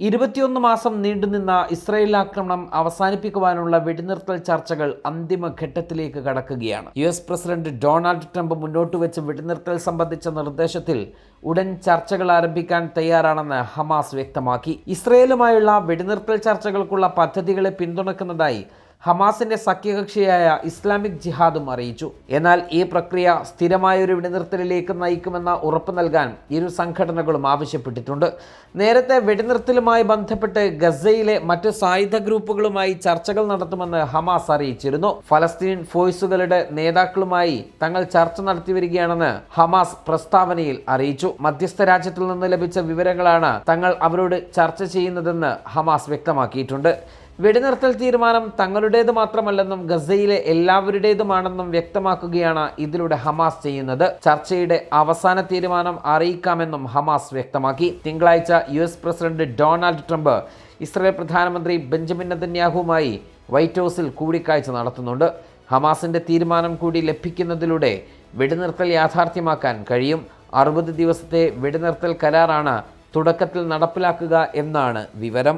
ഇരുപത്തിയൊന്ന് മാസം നീണ്ടുനിന്ന ഇസ്രായേൽ ആക്രമണം അവസാനിപ്പിക്കുവാനുള്ള വെടിനിർത്തൽ ചർച്ചകൾ അന്തിമഘട്ടത്തിലേക്ക് കടക്കുകയാണ്. U S president Donald Trump മുന്നോട്ട് വെച്ച വെടിനിർത്തൽ സംബന്ധിച്ച നിർദ്ദേശത്തിൽ ഉടൻ ചർച്ചകൾ ആരംഭിക്കാൻ തയ്യാറാണെന്ന് ഹമാസ് വ്യക്തമാക്കി. ഇസ്രയേലുമായുള്ള വെടിനിർത്തൽ ചർച്ചകൾക്കുള്ള പദ്ധതികളെ പിന്തുണക്കുന്നതായി ഹമാസിന്റെ സഖ്യകക്ഷിയായ ഇസ്ലാമിക് ജിഹാദും അറിയിച്ചു. എന്നാൽ ഈ പ്രക്രിയ സ്ഥിരമായ ഒരു വെടിനിർത്തലിലേക്ക് നയിക്കുമെന്ന ഉറപ്പ് നൽകാൻ ഇരു സംഘടനകളും ആവശ്യപ്പെട്ടിട്ടുണ്ട്. നേരത്തെ വെടിനിർത്തലുമായി ബന്ധപ്പെട്ട് ഗസയിലെ മറ്റ് സായുധ ഗ്രൂപ്പുകളുമായി ചർച്ചകൾ നടത്തുമെന്ന് ഹമാസ് അറിയിച്ചിരുന്നു. ഫലസ്തീൻ ഫോഴ്സുകളുടെ നേതാക്കളുമായി തങ്ങൾ ചർച്ച നടത്തി വരികയാണെന്ന് ഹമാസ് പ്രസ്താവനയിൽ അറിയിച്ചു. മധ്യസ്ഥ രാജ്യത്തിൽ നിന്ന് ലഭിച്ച വിവരങ്ങളാണ് തങ്ങൾ അവരോട് ചർച്ച ചെയ്യുന്നതെന്ന് ഹമാസ് വ്യക്തമാക്കിയിട്ടുണ്ട്. വെടിനിർത്തൽ തീരുമാനം തങ്ങളുടേത് മാത്രമല്ലെന്നും ഗസയിലെ എല്ലാവരുടേതുമാണെന്നും വ്യക്തമാക്കുകയാണ് ഇതിലൂടെ ഹമാസ് ചെയ്യുന്നത്. ചർച്ചയുടെ അവസാന തീരുമാനം അറിയിക്കാമെന്നും ഹമാസ് വ്യക്തമാക്കി. തിങ്കളാഴ്ച U S president Donald Trump Israel പ്രധാനമന്ത്രി ബെഞ്ചമിൻ നദന്യാഹുമായി വൈറ്റ് ഹൗസിൽ കൂടിക്കാഴ്ച നടത്തുന്നുണ്ട്. ഹമാസിന്റെ തീരുമാനം കൂടി ലഭിക്കുന്നതിലൂടെ വെടിനിർത്തൽ യാഥാർത്ഥ്യമാക്കാൻ കഴിയും. അറുപത് ദിവസത്തെ വെടിനിർത്തൽ കരാറാണ് തുടക്കത്തിൽ നടപ്പിലാക്കുക എന്നാണ് വിവരം.